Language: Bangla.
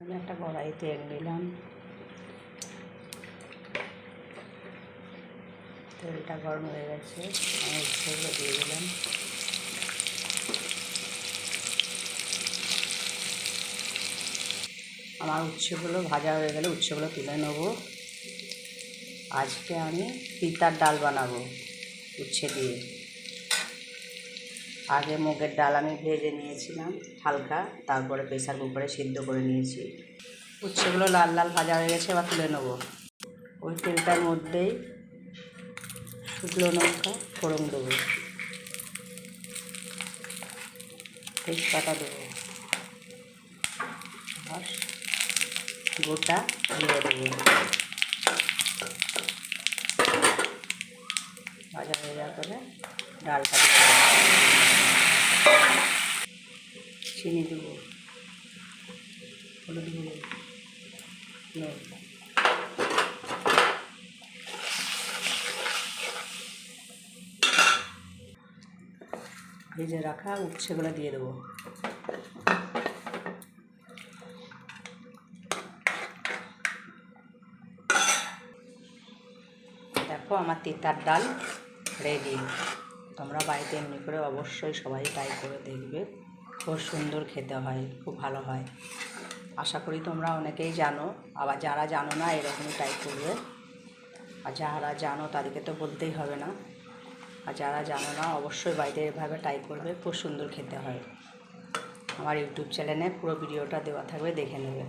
আমি একটা কড়াই তেল নিলাম। তেলটা গরম হয়ে গেছে, আমি উচ্ছেগুলো দিয়ে দিলাম। আমার উচ্ছেগুলো ভাজা হয়ে গেলে উচ্ছেগুলো তুলে নেব। আজকে আমি পিতার ডাল বানাবো উচ্ছে দিয়ে। আগে মুগের ডাল আমি ভেজে নিয়েছিলাম হালকা, তারপরে প্রেসার কুকারে সিদ্ধ করে নিয়েছি। উচ্ছেগুলো লাল লাল ভাজা হয়ে গেছে, এবার তুলে নেব। ওই তেলটার মধ্যেই শুকনো লঙ্কা, ফোড়ন দেবো। তেজপাতা দেবো। আর গোটা দিয়ে দেবো। ভাজা হয়ে যাওয়ার পরে ডালটা। চিনি দেবো। হলুদ ভেজে রাখা উচ্ছেগুলো দিয়ে দেবো। দেখো আমার তিতার ডাল রেডি। তোমরা বাড়িতে এমনি করে অবশ্যই সবাই ট্রাই করে দেখবে। খুব সুন্দর খেতে হয়, খুব ভালো হয়। আশা করি তোমরা অনেকেই জানো, আবার যারা জানো না এরকমই ট্রাই করবে। আর যারা জানো তাদেরকে তো বলতেই হবে না। আর যারা জানো না অবশ্যই বাড়িতে এভাবে ট্রাই করবে, খুব সুন্দর খেতে হয়। আমার ইউটিউব চ্যানেলে পুরো ভিডিওটা দেওয়া থাকবে, দেখে নেবে।